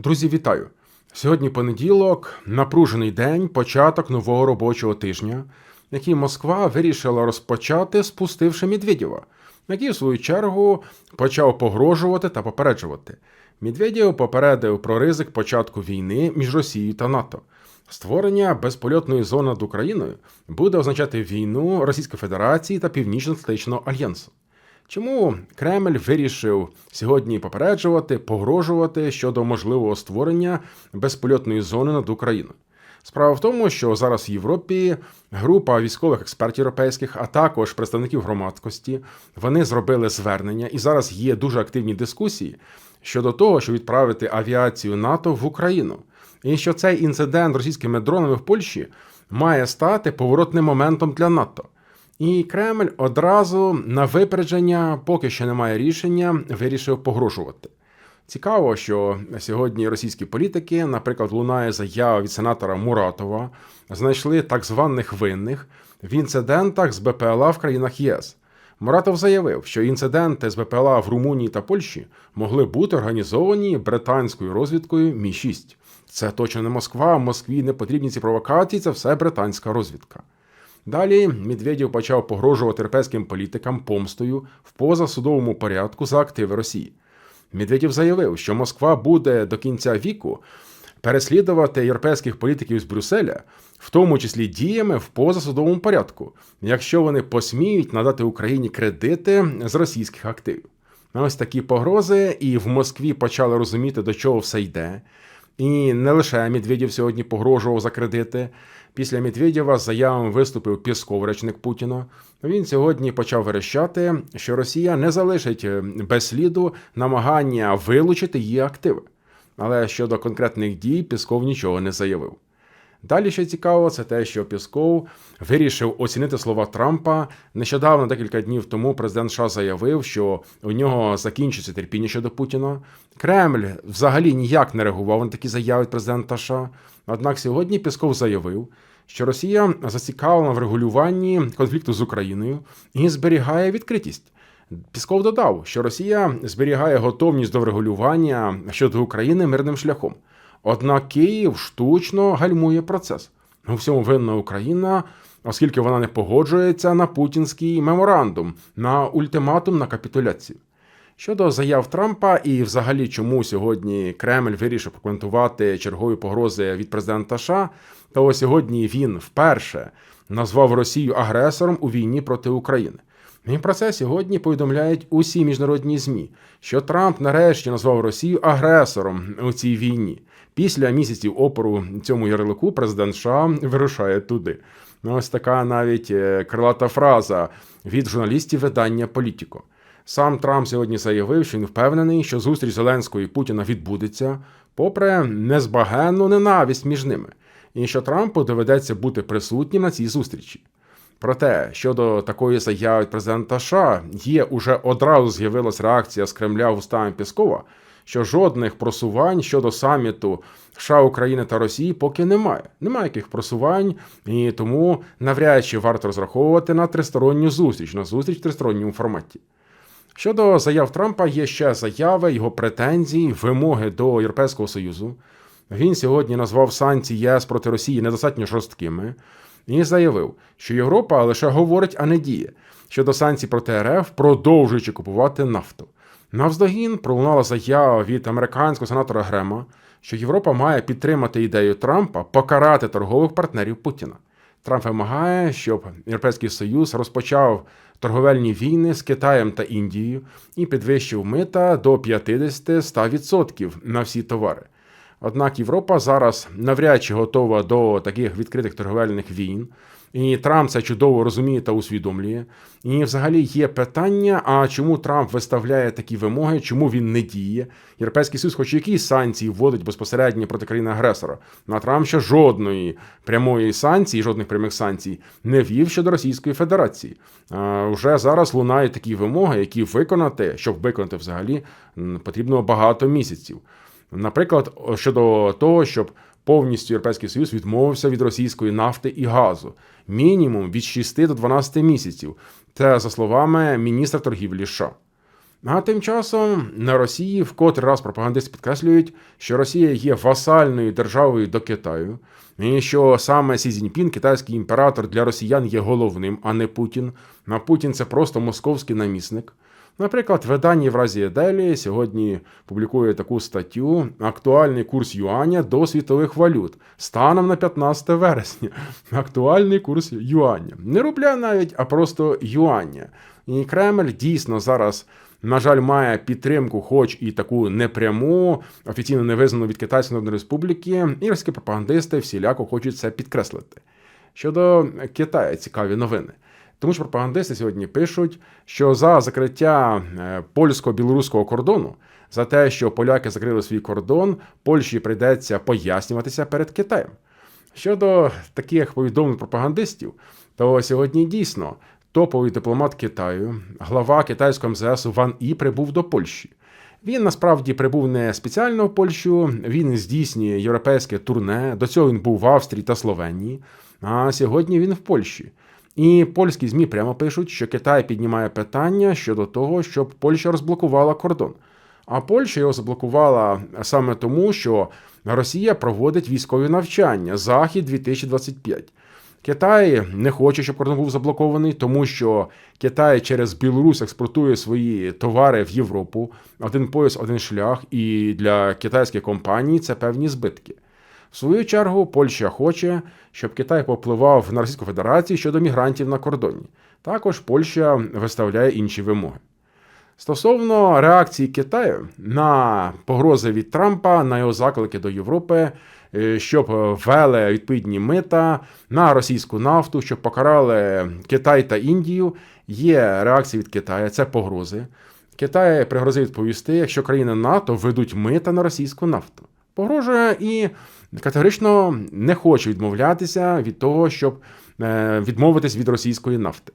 Друзі, вітаю! Сьогодні понеділок, напружений день, початок нового робочого тижня, який Москва вирішила розпочати, спустивши Медведєва, який, в свою чергу, почав погрожувати та попереджувати. Медведєв попередив про ризик початку війни між Росією та НАТО. Створення безпольотної зони над Україною буде означати війну Російської Федерації та Північно-Атлантичного альянсу. Чому Кремль вирішив сьогодні попереджувати, погрожувати щодо можливого створення безпольотної зони над Україною? Справа в тому, що зараз в Європі група військових експертів європейських, а також представників громадськості, вони зробили звернення, і зараз є дуже активні дискусії щодо того, щоб відправити авіацію НАТО в Україну, і що цей інцидент російськими дронами в Польщі має стати поворотним моментом для НАТО. І Кремль одразу на випередження, поки що немає рішення, вирішив погрожувати. Цікаво, що сьогодні російські політики, наприклад, лунає заява від сенатора Муратова, знайшли так званих винних в інцидентах з БПЛА в країнах ЄС. Муратов заявив, що інциденти з БПЛА в Румунії та Польщі могли бути організовані британською розвідкою Мі 6 Це точно не Москва, Москві не потрібні ці провокації, це все британська розвідка. Далі Медведєв почав погрожувати європейським політикам помстою в позасудовому порядку за активи Росії. Медведєв заявив, що Москва буде до кінця віку переслідувати європейських політиків з Брюсселя, в тому числі діями в позасудовому порядку, якщо вони посміють надати Україні кредити з російських активів. Ось такі погрози, і в Москві почали розуміти, до чого все йде. І не лише Медведєв сьогодні погрожував за кредити. Після Медведєва з заявами виступив Пісков, речник Путіна. Він сьогодні почав верещати, що Росія не залишить е, без сліду намагання вилучити її активи. Але щодо конкретних дій Пісков нічого не заявив. Далі ще цікаво, це те, що Пісков вирішив оцінити слова Трампа. Нещодавно, декілька днів тому, президент США заявив, що у нього закінчиться терпіння щодо Путіна. Кремль взагалі ніяк не реагував на такі заяви президента США. Однак сьогодні Пісков заявив, що Росія зацікавлена в регулюванні конфлікту з Україною і зберігає відкритість. Пісков додав, що Росія зберігає готовність до врегулювання щодо України мирним шляхом. Однак Київ штучно гальмує процес. У всьому винна Україна, оскільки вона не погоджується на путінський меморандум, на ультиматум на капітуляцію. Щодо заяв Трампа і, взагалі, чому сьогодні Кремль вирішив прокоментувати чергові погрози від президента США, то сьогодні він вперше назвав Росію агресором у війні проти України. І про це сьогодні повідомляють усі міжнародні змі, що Трамп нарешті назвав Росію агресором у цій війні. Після місяців опору цьому ярлику президент США вирушає туди. Ну, ось така навіть е, крилата фраза від журналістів видання Політіко. Сам Трамп сьогодні заявив, що він впевнений, що зустріч Зеленського і Путіна відбудеться, попри незбагенну ненависть між ними, і що Трампу доведеться бути присутнім на цій зустрічі. Проте щодо такої заяви президента США, є уже одразу з'явилася реакція з Кремля устами Піскова, що жодних просувань щодо саміту США, України та Росії поки немає. Немає яких просувань, і тому навряд чи варто розраховувати на тристоронню зустріч, на зустріч в тристоронньому форматі. Щодо заяв Трампа, є ще заяви, його претензії, вимоги до Європейського Союзу. Він сьогодні назвав санкції ЄС проти Росії недостатньо жорсткими і заявив, що Європа лише говорить, а не діє щодо санкцій проти РФ, продовжуючи купувати нафту. Навздогін пролунала заява від американського сенатора Грема, що Європа має підтримати ідею Трампа покарати торгових партнерів Путіна. Трамп вимагає, щоб Європейський Союз розпочав торговельні війни з Китаєм та Індією і підвищив мита до 50-100% на всі товари. Однак Європа зараз навряд чи готова до таких відкритих торговельних війн. І Трамп це чудово розуміє та усвідомлює. І взагалі є питання: а чому Трамп виставляє такі вимоги, чому він не діє? Європейський Союз, хоч якісь санкції вводить безпосередньо проти країни агресора. На Трамп ще жодної прямої санкції, жодних прямих санкцій не вів щодо Російської Федерації. А Вже зараз лунають такі вимоги, які виконати, щоб виконати взагалі, потрібно багато місяців. Наприклад, щодо того, щоб повністю Європейський Союз відмовився від російської нафти і газу, мінімум від 6 до 12 місяців. Це за словами міністра торгівлі США. А тим часом на Росії вкотре раз пропагандисти підкреслюють, що Росія є васальною державою до Китаю, і що саме Сі Цзіньпін, китайський імператор для росіян є головним, а не Путін. А Путін це просто московський намісник. Наприклад, видання Євразія Делі сьогодні публікує таку статтю Актуальний курс юаня до світових валют станом на 15 вересня. Актуальний курс юаня. Не рубля навіть, а просто юаня. І Кремль дійсно зараз. На жаль, має підтримку, хоч і таку непряму, офіційно не визнану від Китайської Народної Республіки, і російські пропагандисти всіляко хочуть це підкреслити. Щодо Китаю, цікаві новини. Тому що пропагандисти сьогодні пишуть, що за закриття е, польсько-білоруського кордону, за те, що поляки закрили свій кордон, Польщі прийдеться пояснюватися перед Китаєм. Щодо таких повідомлень пропагандистів, то сьогодні дійсно топовий дипломат Китаю, глава китайського МЗС Ван І прибув до Польщі. Він насправді прибув не спеціально в Польщу, він здійснює європейське турне. До цього він був в Австрії та Словенії. А сьогодні він в Польщі. І польські ЗМІ прямо пишуть, що Китай піднімає питання щодо того, щоб Польща розблокувала кордон. А Польща його заблокувала саме тому, що Росія проводить військові навчання Захід 2025. Китай не хоче, щоб кордон був заблокований, тому що Китай через Білорусь експортує свої товари в Європу. Один пояс, один шлях, і для китайських компаній це певні збитки. В свою чергу, Польща хоче, щоб Китай попливав на Російську Федерацію щодо мігрантів на кордоні. Також Польща виставляє інші вимоги. Стосовно реакції Китаю на погрози від Трампа, на його заклики до Європи, е, щоб ввели відповідні мита на російську нафту, щоб покарали Китай та Індію, є реакція від Китаю, це погрози. Китай пригрозив відповісти, якщо країни НАТО ведуть мита на російську нафту. Погрожує і категорично не хоче відмовлятися від того, щоб е, відмовитись від російської нафти.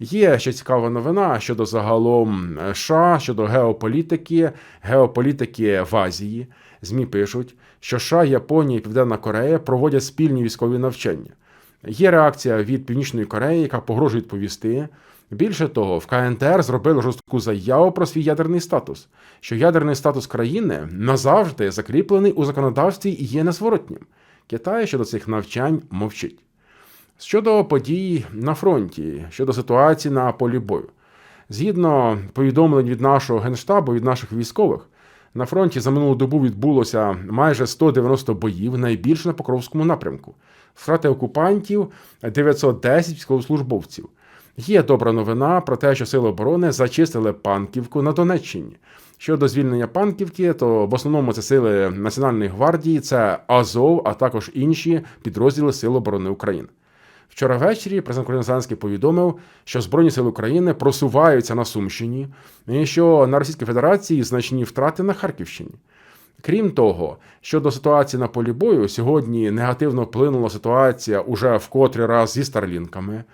Є ще цікава новина щодо загалом США, щодо геополітики, геополітики в Азії. ЗМІ пишуть, що США, Японія і Південна Корея проводять спільні військові навчання. Є реакція від Північної Кореї, яка погрожує відповісти. Більше того, в КНТР зробили жорстку заяву про свій ядерний статус, що ядерний статус країни назавжди закріплений у законодавстві і є незворотнім. Китай щодо цих навчань мовчить. Щодо подій на фронті, щодо ситуації на полі бою, згідно повідомлень від нашого генштабу, від наших військових, на фронті за минулу добу відбулося майже 190 боїв, найбільше на Покровському напрямку. Втрати окупантів 910 військовослужбовців. Є добра новина про те, що Сили оборони зачистили Панківку на Донеччині. Щодо звільнення Панківки, то в основному це сили Національної гвардії, це Азов, а також інші підрозділи Сил оборони України. Вчора ввечері президент України Зеленський повідомив, що Збройні сили України просуваються на Сумщині, і що на Російській Федерації значні втрати на Харківщині. Крім того, щодо ситуації на полі бою, сьогодні негативно вплинула ситуація уже в котрий раз зі старлінками.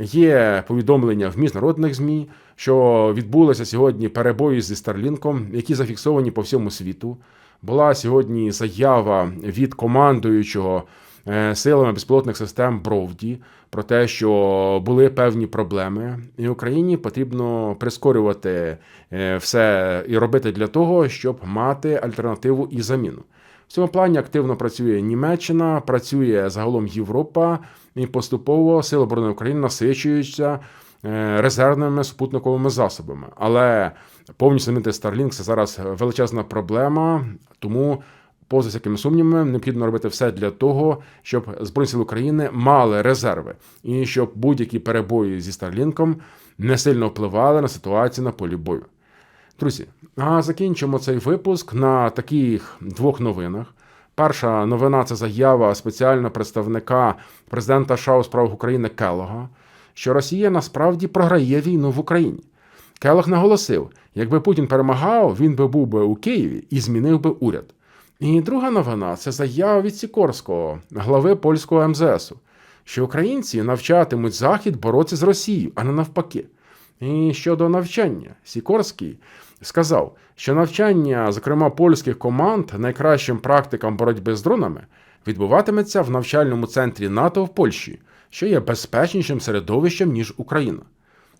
Є повідомлення в міжнародних ЗМІ, що відбулися сьогодні перебої зі Старлінком, які зафіксовані по всьому світу. Була сьогодні заява від командуючого е, силами безпілотних систем Бровді про те, що були певні проблеми, і Україні потрібно прискорювати е, все і робити для того, щоб мати альтернативу і заміну. В цьому плані активно працює Німеччина, працює загалом Європа, і поступово Сили оборони України насичуються е, резервними супутниковими засобами. Але повністю замінити Starlink – це зараз величезна проблема, тому. Поза всякими сумнівами, необхідно робити все для того, щоб Збройні сили України мали резерви, і щоб будь-які перебої зі Старлінком не сильно впливали на ситуацію на полі бою. Друзі, а закінчимо цей випуск на таких двох новинах. Перша новина це заява спеціального представника президента США у справах України Келога, що Росія насправді програє війну в Україні. Келог наголосив, якби Путін перемагав, він би був би у Києві і змінив би уряд. І друга новина це заява від Сікорського, глави польського МЗСу, що українці навчатимуть Захід боротися з Росією, а не навпаки. І щодо навчання, Сікорський сказав, що навчання, зокрема польських команд, найкращим практикам боротьби з дронами відбуватиметься в навчальному центрі НАТО в Польщі, що є безпечнішим середовищем ніж Україна.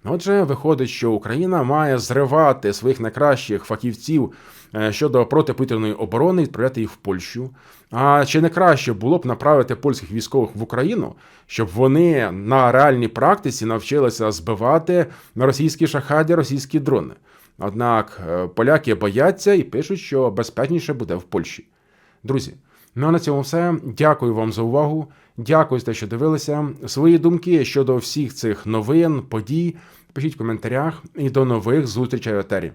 Отже, виходить, що Україна має зривати своїх найкращих фахівців е, щодо протиповітряної оборони, і відправляти їх в Польщу. А чи не краще було б направити польських військових в Україну, щоб вони на реальній практиці навчилися збивати російські шахаді російські дрони? Однак е, поляки бояться і пишуть, що безпечніше буде в Польщі. Друзі, ну а на цьому все. Дякую вам за увагу. Дякую за те, що дивилися. Свої думки щодо всіх цих новин, подій пишіть в коментарях і до нових зустрічей в етері.